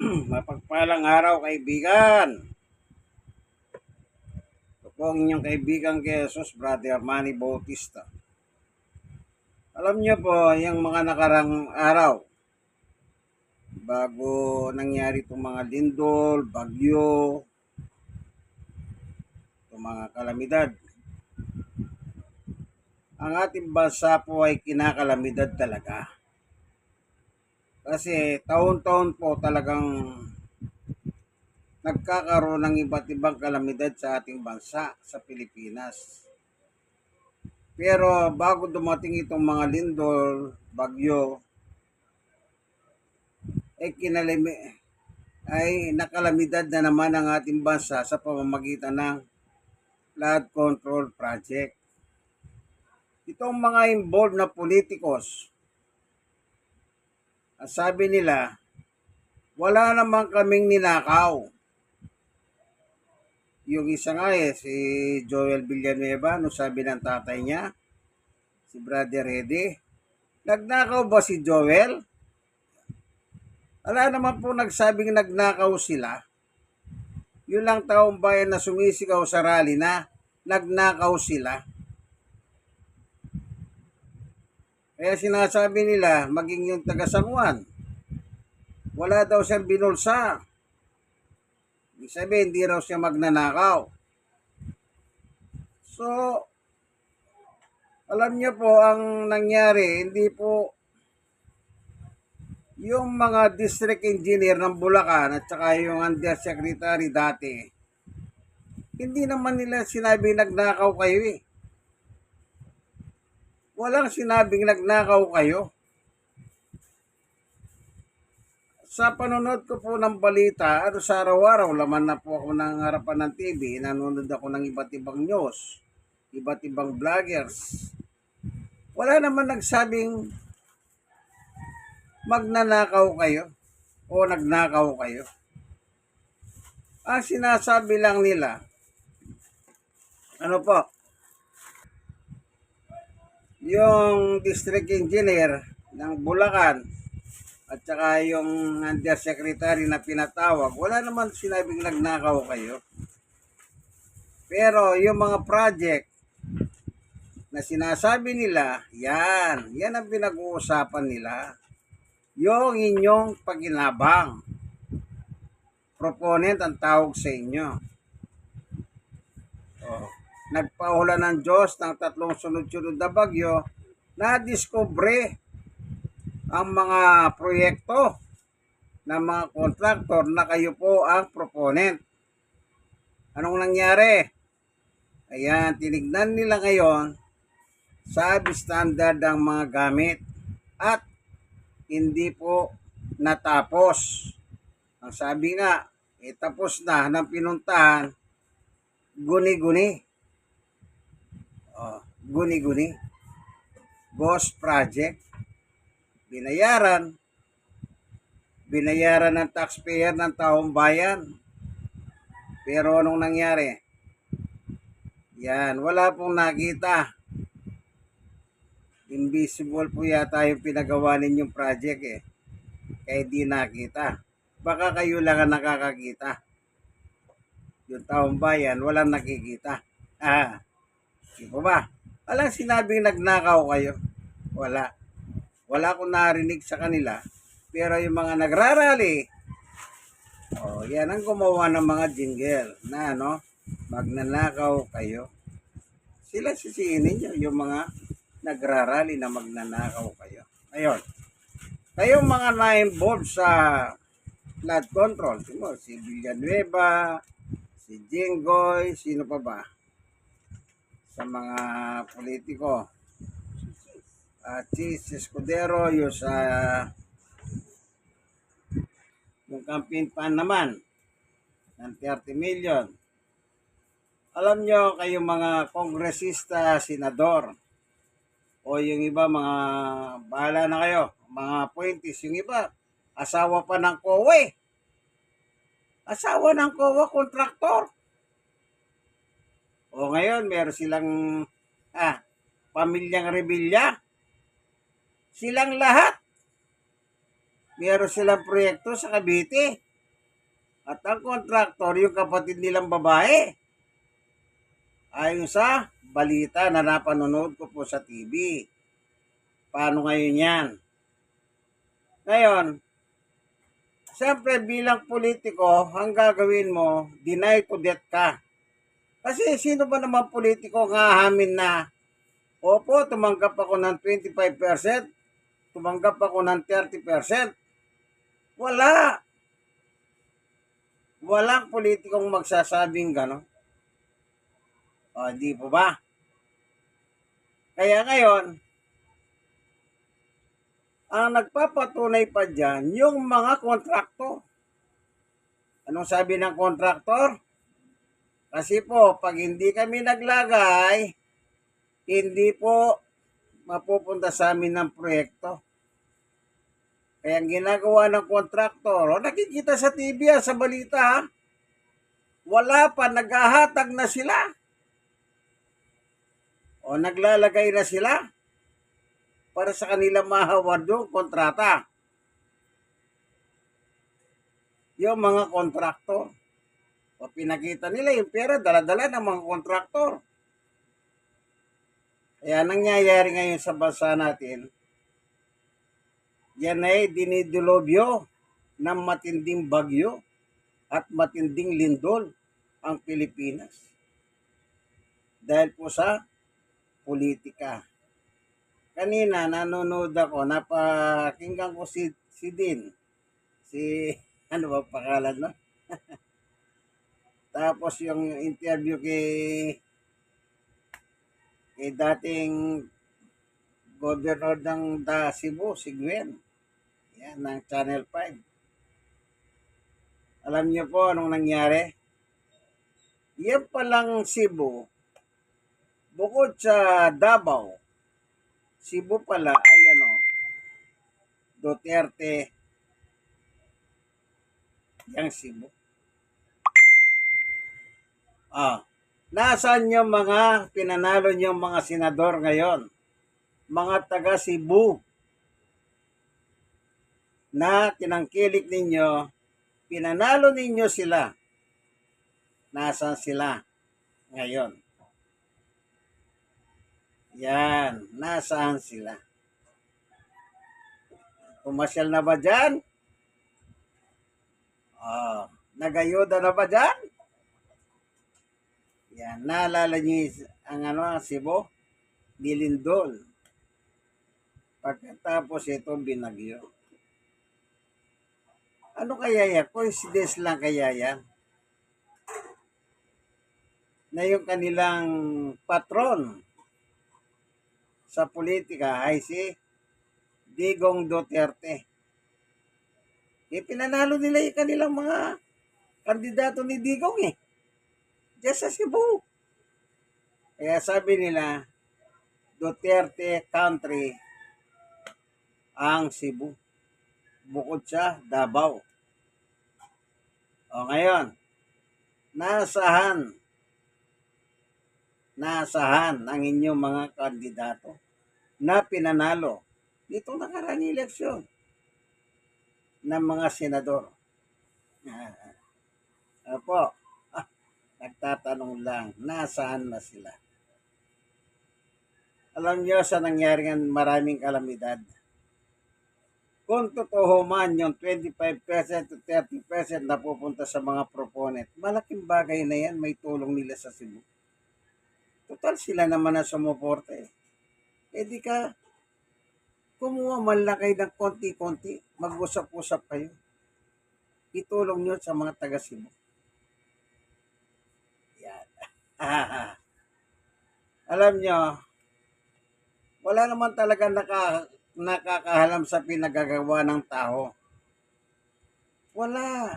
Mapagpalang araw kaibigan. Ito po inyong kaibigan kay Jesus, Brother Manny Bautista. Alam niyo po, yung mga nakarang araw, bago nangyari itong mga lindol, bagyo, itong mga kalamidad, ang ating bansa po ay kinakalamidad talaga. Kasi taon-taon po talagang nagkakaroon ng iba't ibang kalamidad sa ating bansa, sa Pilipinas. Pero bago dumating itong mga lindol, bagyo, ay kinalimi, ay nakalamidad na naman ang ating bansa sa pamamagitan ng flood control project. Itong mga involved na politikos, sabi nila, wala naman kaming ninakaw. Yung isa nga eh, si Joel Villanueva, no sabi ng tatay niya, si Brother Reddy, nagnakaw ba si Joel? Wala naman po nagsabing nagnakaw sila. Yun lang taong bayan na sumisigaw sa rally na nagnakaw sila. Kaya sinasabi nila, maging yung taga San Juan, wala daw siyang binulsa. Ibig sabihin, hindi raw siya magnanakaw. So, alam niyo po, ang nangyari, hindi po yung mga district engineer ng Bulacan at saka yung undersecretary dati, hindi naman nila sinabi nagnakaw kayo eh. Walang sinabing nagnakaw kayo. Sa panonood ko po ng balita, ano sa araw-araw, laman na po ako ng harapan ng TV, nanonood ako ng iba't ibang news, iba't ibang vloggers. Wala naman nagsabing magnanakaw kayo o nagnakaw kayo. Ang sinasabi lang nila, ano po, yung district engineer ng Bulacan at saka yung undersecretary na pinatawag, wala naman sinabing nagnakaw kayo. Pero yung mga project na sinasabi nila, yan, yan ang pinag-uusapan nila. Yung inyong paginabang. Proponent ang tawag sa inyo. Oh nagpaula ng Diyos ng tatlong sunod-sunod na bagyo, na-discover ang mga proyekto ng mga kontraktor na kayo po ang proponent. Anong nangyari? Ayan, tinignan nila ngayon sa standard ang mga gamit at hindi po natapos. Ang sabi nga, eh, tapos na ng pinuntahan, guni-guni. Oh, guni-guni. Ghost project. Binayaran. Binayaran ng taxpayer ng taong bayan. Pero anong nangyari? Yan, wala pong nakita. Invisible po yata yung pinagawa ninyong project eh. Kaya di nakita. Baka kayo lang ang nakakakita. Yung taong bayan, walang nakikita. Ah, Di ba ba? Walang sinabing nagnakaw kayo. Wala. Wala akong narinig sa kanila. Pero yung mga nagrarally, oh, yan ang gumawa ng mga jingle na ano, magnanakaw kayo. Sila sisihin ninyo yung mga nagrarally na magnanakaw kayo. Ayun. Kayong mga na-involved sa flood control, si Villanueva, si Jinggoy, sino pa ba? Sa mga politiko. At si Escudero, yung sa yung campaign pan naman ng 30 million. Alam nyo kayong mga kongresista, senador, o yung iba mga bahala na kayo, mga appointees, yung iba, asawa pa ng kowe. Asawa ng kowe, kontraktor. Ngayon, meron silang ah, pamilyang rebelya. Silang lahat. Meron silang proyekto sa Cavite. At ang kontraktor, yung kapatid nilang babae. Ayon sa balita na napanonood ko po sa TV. Paano ngayon yan? Ngayon, siyempre bilang politiko, ang gagawin mo, deny to death ka. Kasi sino ba naman politiko nga hamin na, opo, tumanggap ako ng 25%, tumanggap ako ng 30%. Wala. Walang politikong magsasabing gano'n. O, di po ba? Kaya ngayon, ang nagpapatunay pa dyan, yung mga kontraktor. Anong sabi ng kontraktor? Kasi po, pag hindi kami naglagay, hindi po mapupunta sa amin ng proyekto. Kaya ang ginagawa ng kontraktor, o nakikita sa TV, ah, sa balita, ah, wala pa, naghahatag na sila. O naglalagay na sila para sa kanilang mahaward yung kontrata. Yung mga kontraktor. O pinakita nila yung pera, dala-dala ng mga kontraktor. Kaya nangyayari ngayon sa bansa natin, yan ay dinidulobyo ng matinding bagyo at matinding lindol ang Pilipinas. Dahil po sa politika. Kanina nanonood ako, napakinggan ko si, si Din. Si, ano ba pangalan no? Tapos yung interview kay kay dating governor ng da Cebu, si Gwen. Yan, ng Channel 5. Alam niyo po anong nangyari? Yan palang Cebu, bukod sa Davao, Cebu pala ay ano, Duterte, yang Cebu. Ah, nasaan yung mga pinanalo niyong mga senador ngayon? Mga taga Cebu na tinangkilik ninyo, pinanalo ninyo sila. Nasaan sila ngayon? Yan, nasaan sila? Pumasyal na ba dyan? Ah, nagayuda na ba dyan? Yan, naalala niyo ang ano, ang Cebu? Dilindol. Pagkatapos ito, binagyo. Ano kaya yan? Coincidence lang kaya yan? Na yung kanilang patron sa politika ay si Digong Duterte. Eh, pinanalo nila yung kanilang mga kandidato ni Digong eh. Diyan sa Cebu. Kaya sabi nila, Duterte country ang Cebu. Bukod sa Davao. O ngayon, nasahan nasahan ang inyong mga kandidato na pinanalo dito nakarang eleksyon ng mga senador. Ah, Opo, ah, nagtatanong lang, nasaan na sila? Alam niyo sa nangyari ng maraming kalamidad, kung totoo man yung 25% to 30% na pupunta sa mga proponent, malaking bagay na yan, may tulong nila sa Cebu. Total sila naman ang sumuporta eh. Eh di ka, kumuha man lang kayo ng konti-konti, mag-usap-usap kayo. Itulong nyo sa mga taga Alam nyo, wala naman talaga naka, nakakahalam sa pinagagawa ng tao. Wala.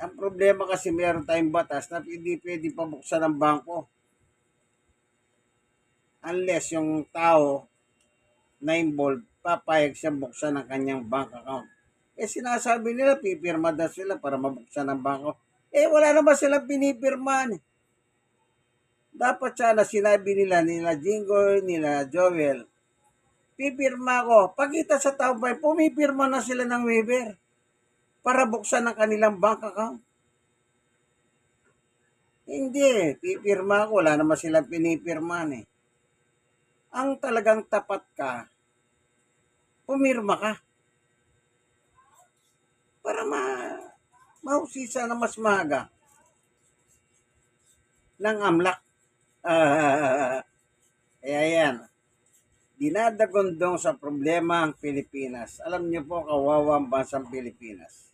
Ang problema kasi meron tayong batas na hindi pwede pabuksan ng bangko. Unless yung tao na involved, papayag siya buksan ng kanyang bank account. Eh sinasabi nila, pipirma daw sila para mabuksan ng bangko. Eh wala naman silang pinipirman. Dapat sana sinabi nila, nila Jingo, nila Joel, pipirma ko. Pagkita sa tao ba, pumipirma na sila ng waiver. para buksan ang kanilang bank account. Hindi, pipirma ko. Wala naman silang pinipirman eh. Ang talagang tapat ka, pumirma ka. Para ma mahusisa na mas maga ng amlak. Ah, kaya yan, dinadagondong sa problema ang Pilipinas. Alam niyo po, kawawa ang bansang Pilipinas.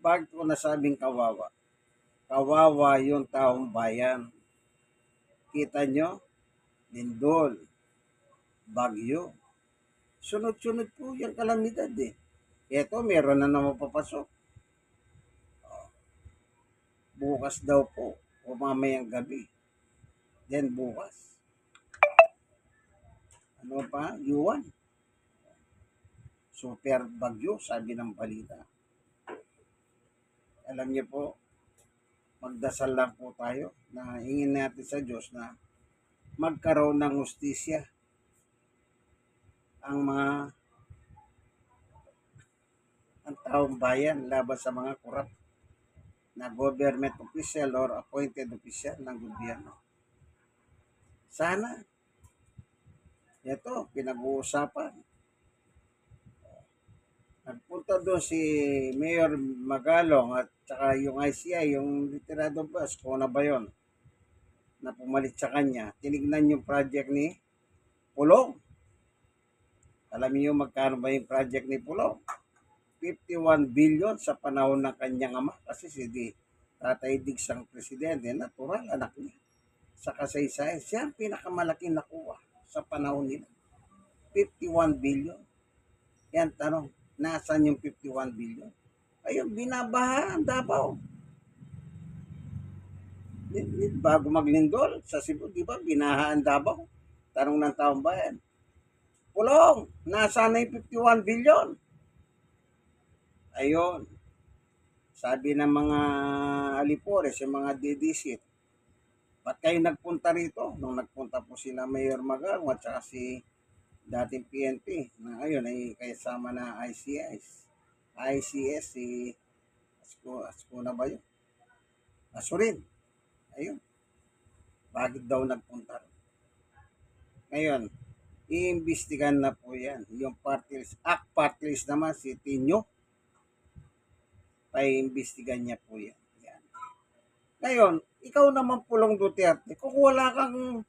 Bakit ko nasabing kawawa? Kawawa yung taong bayan. Kita nyo? Lindol. Bagyo. Sunod-sunod po yung kalamidad eh. Ito, meron na naman papasok. Bukas daw po. O mamayang gabi. Then bukas. Ano pa? Yuan. Super bagyo, sabi ng balita. Alam niyo po, magdasal lang po tayo na hingin natin sa Diyos na magkaroon ng hustisya ang mga ang taong bayan laban sa mga korap na government official or appointed official ng gobyerno. Sana ito, pinag-uusapan. Nagpunta doon si Mayor Magalong at saka yung ICI, yung litirado bus, kung na ba yun, na pumalit sa kanya. Tinignan yung project ni Pulong. Alam niyo magkano ba yung project ni Pulong? 51 billion sa panahon ng kanyang ama kasi si di Tatay Diggs presidente, natural anak niya. Sa kasaysayan, siya ang pinakamalaking nakuha sa panahon nila. 51 billion. Yan, tanong, nasaan yung 51 billion? Ayun, binabaha ang Davao. Bago maglindol sa Cebu, di ba, binaha ang Davao. Tanong ng taong bayan. Pulong, nasaan na yung 51 billion? Ayun. Sabi ng mga alipores, yung mga didisit, ba't kayo nagpunta rito? Nung nagpunta po sila Mayor Magalong at saka si dating PNP na ngayon ay kasama na ICS. ICS, si Asko, Asko na ba yun? Asurin. Ayun. Bakit daw nagpunta? Ngayon, iimbestigan na po yan. Yung party list. Act party list naman si Tinyo. Paiimbestigan niya po yan. yan. Ngayon, ikaw naman pulong Duterte, kung wala kang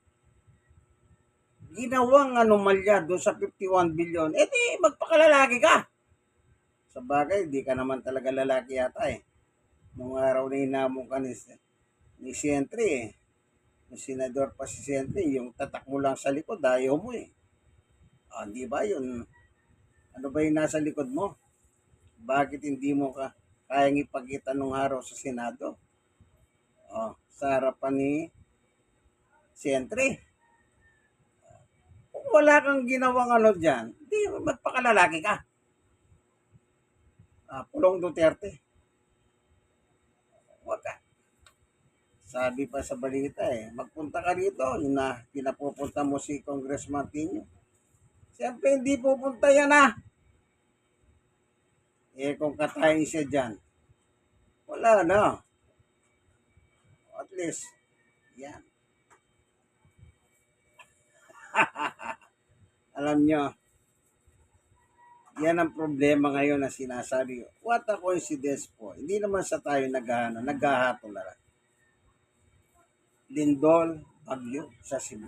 ginawang anomalya doon sa 51 billion, edi magpakalalaki ka. Sa bagay, di ka naman talaga lalaki yata eh. Nung araw na hinamon ka ni, ni Sentry eh. Yung senador pa si Sentry, yung tatak mo lang sa likod, ayaw mo eh. Ah, di ba yun? Ano ba yung nasa likod mo? Bakit hindi mo ka kayang ipagkita nung araw sa Senado? Oh, sa harapan ni Sentry. Kung wala kang ginawang ano dyan, di magpakalalaki ka. Ah, Pulong Duterte. Huwag ka. Sabi pa sa balita eh, magpunta ka dito, yun na pinapupunta mo si Congressman Tino. Siyempre hindi pupunta yan ah. Eh kung katayin siya dyan, wala na. At least, yan. Alam nyo, yan ang problema ngayon na sinasabi. What a coincidence po. Hindi naman sa tayo naghahano, naghahatol na lang. Lindol, Bagyo, sa Cebu.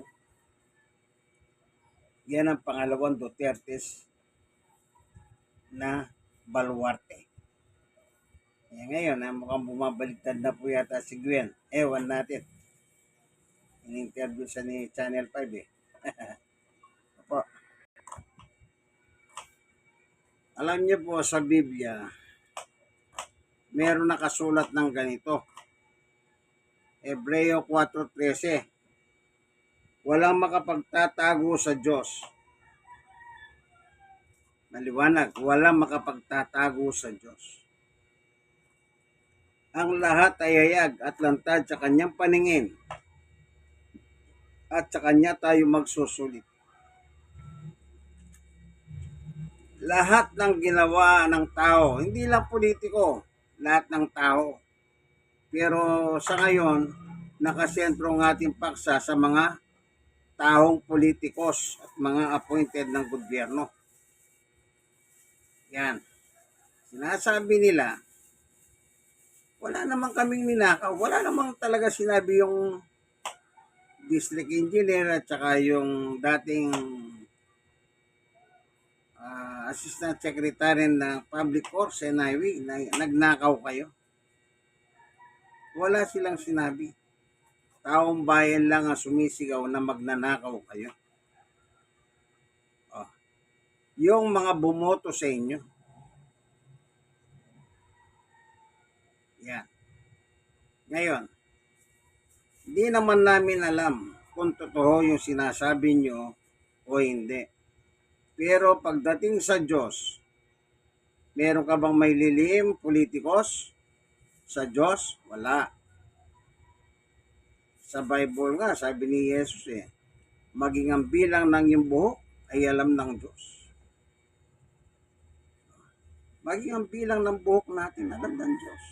Yan ang pangalawang Dutertes na baluarte. Kaya ngayon, ah, mukhang bumabaliktad na po yata si Gwen. Ewan natin. In-interview siya ni Channel 5 eh. Opo. Alam niyo po sa Biblia, meron nakasulat ng ganito. Hebreo 4.13 Walang makapagtatago sa Diyos. Maliwanag, walang makapagtatago sa Diyos. Ang lahat ay hayag at lantad sa kanyang paningin at sa kanya tayo magsusulit. lahat ng ginawa ng tao, hindi lang politiko, lahat ng tao. Pero sa ngayon, nakasentro ang ating paksa sa mga taong politikos at mga appointed ng gobyerno. Yan. Sinasabi nila, wala namang kaming ninakaw. Wala namang talaga sinabi yung district engineer at saka yung dating ah, assistant secretary ng public works and highway na nagnakaw kayo. Wala silang sinabi. Taong bayan lang ang sumisigaw na magnanakaw kayo. Yung mga bumoto sa inyo. Yan. Ngayon, hindi naman namin alam kung totoo yung sinasabi nyo o hindi. Pero pagdating sa Diyos, meron ka bang may lilim, politikos? Sa Diyos, wala. Sa Bible nga, sabi ni Jesus eh, maging ang bilang ng iyong buhok ay alam ng Diyos. Maging ang bilang ng buhok natin, alam ng Diyos.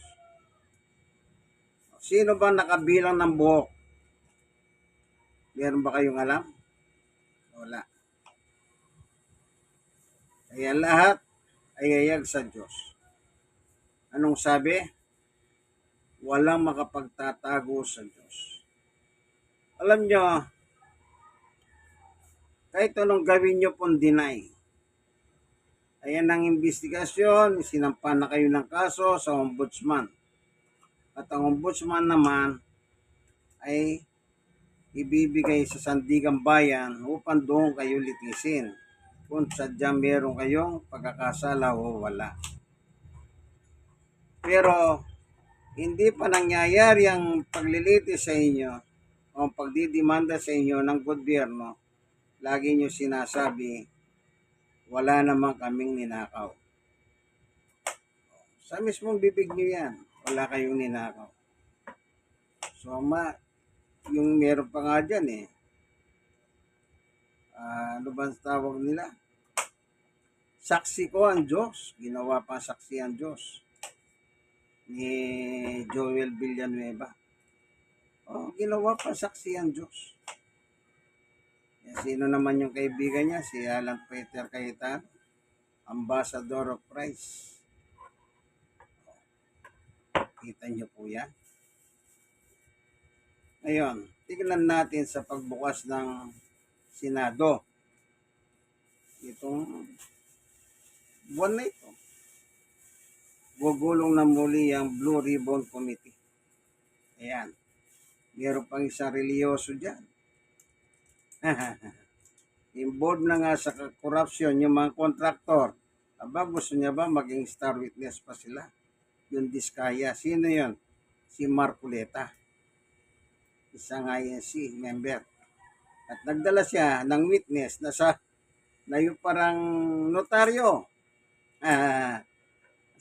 Sino ba nakabilang ng buhok? Meron ba kayong alam? Wala. Kaya lahat ay ayag sa Diyos. Anong sabi? Walang makapagtatago sa Diyos. Alam nyo, kahit anong gawin nyo pong deny, ayan ang investigasyon, sinampa na kayo ng kaso sa ombudsman. At ang ombudsman naman ay ibibigay sa Sandigan Bayan upang doon kayo litisin kung sadyang meron kayong pagkakasala o wala. Pero hindi pa nangyayari ang paglilitis sa inyo o pagdidimanda sa inyo ng gobyerno, lagi nyo sinasabi, wala naman kaming ninakaw. Sa mismong bibig nyo yan, wala kayong ninakaw. So, ma, yung meron pa nga dyan eh, Ah, ano ba tawag nila? Saksi ko ang Diyos. Ginawa pa saksi ang Diyos. Ni Joel Villanueva. Oh, ginawa pa saksi ang Diyos. Sino naman yung kaibigan niya? Si Alan Peter Cayetano. Ambassador of Christ. Kita niyo po yan. Ngayon, tignan natin sa pagbukas ng Senado. Itong buwan na ito. Gugulong na muli ang Blue Ribbon Committee. Ayan. Meron pang isang religyoso dyan. Involved na nga sa corruption yung mga kontraktor. Aba, gusto niya ba maging star witness pa sila? Yung Diskaya. Sino yon? Si Marculeta. Isang INC member. At nagdala siya ng witness na sa na yung parang notaryo. Ah,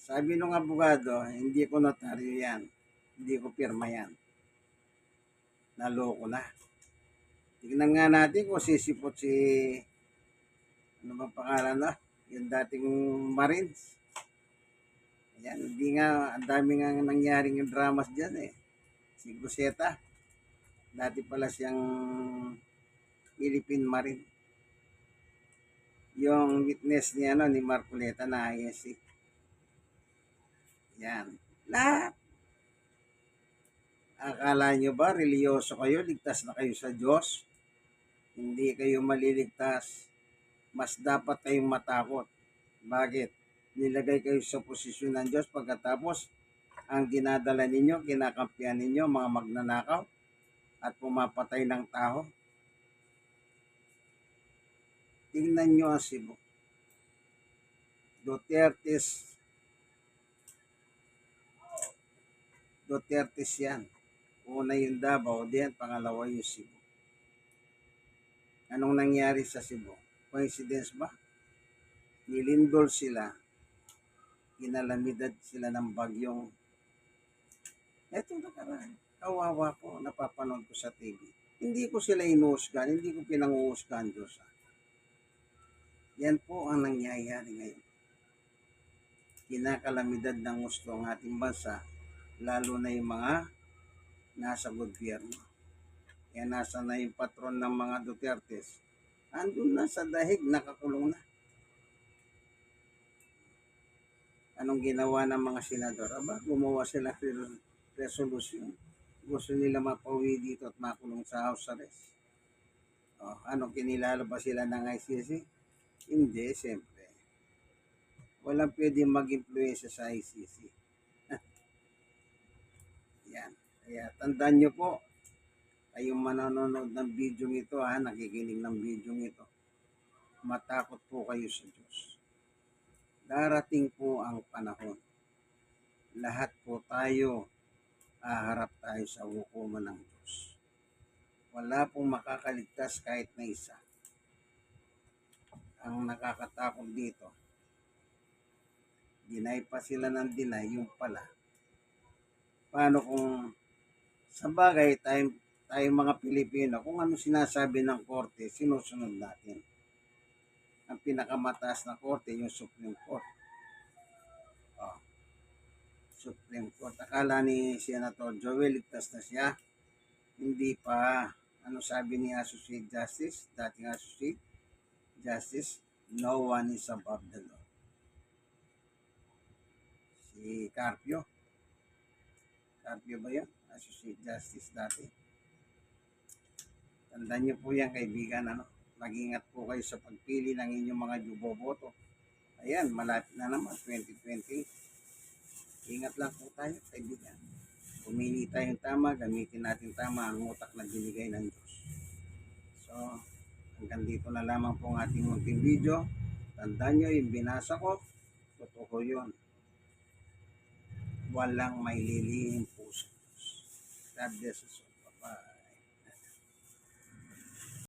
sabi nung abogado, hindi ko notaryo yan. Hindi ko pirma yan. Naloko na. Tignan nga natin kung sisipot si ano ba pangalan na? Yung dating Marines. Ayan, hindi nga, ang dami nga nangyaring yung dramas dyan eh. Si Guseta. Dati pala siyang Philippine Marine. Yung witness niya no, ni Marcoleta na ISC. Yan. Lahat. Akala nyo ba, religyoso kayo, ligtas na kayo sa Diyos? Hindi kayo maliligtas. Mas dapat kayong matakot. Bakit? Nilagay kayo sa posisyon ng Diyos pagkatapos ang ginadala ninyo, kinakampihan ninyo, mga magnanakaw at pumapatay ng tao. Tingnan nyo ang Cebu. Duterte's Duterte's yan. Una yung Davao, diyan pangalawa yung Cebu. Anong nangyari sa Cebu? Coincidence ba? Nilindol sila. Ginalamidad sila ng bagyong Eto nakaraan. Kawawa po, napapanood ko sa TV. Hindi ko sila inuusgan, hindi ko pinanguusgan Diyos. Yan po ang nangyayari ngayon. Kinakalamidad ng gusto ang ating bansa, lalo na yung mga nasa gobyerno. Kaya nasa na yung patron ng mga Dutertes. Andun na sa dahig, nakakulong na. Anong ginawa ng mga senador? Aba, gumawa sila ng resolution. Gusto nila mapauwi dito at makulong sa house arrest. Oh, ano, kinilala ba sila ng ICC? Hindi, siyempre. Walang pwede mag-influensya sa ICC. Yan. Kaya tandaan nyo po, kayong manonood ng video ito, ha, nakikinig ng video ito, matakot po kayo sa Diyos. Darating po ang panahon. Lahat po tayo, aharap tayo sa hukuman ng Diyos. Wala pong makakaligtas kahit na isa. Ang nakakatakot dito, dinay pa sila ng dinay, yung pala. Paano kung sa bagay tayo, tayo mga Pilipino, kung ano sinasabi ng korte, sinusunod natin. Ang pinakamataas na korte, yung Supreme Court. Oh. Supreme Court. Akala ni Senator Joel, ligtas na siya. Hindi pa. Ano sabi ni Associate Justice, dating Associate Justice, no one is above the law. Si Carpio. Carpio ba yun? Associate Justice dati. Tandaan niyo po yan, kaibigan. Ano? Mag-ingat po kayo sa pagpili ng inyong mga juboboto. Ayan, malapit na naman, 2020. Ingat lang po tayo, kaibigan. Pumili tayong tama, gamitin natin tama ang utak na binigay ng Diyos. So, hanggang dito na lamang po ang ating munting video. Tandaan nyo, yung binasa ko, totoo yun. Walang may lilihim po sa Diyos. God bless us.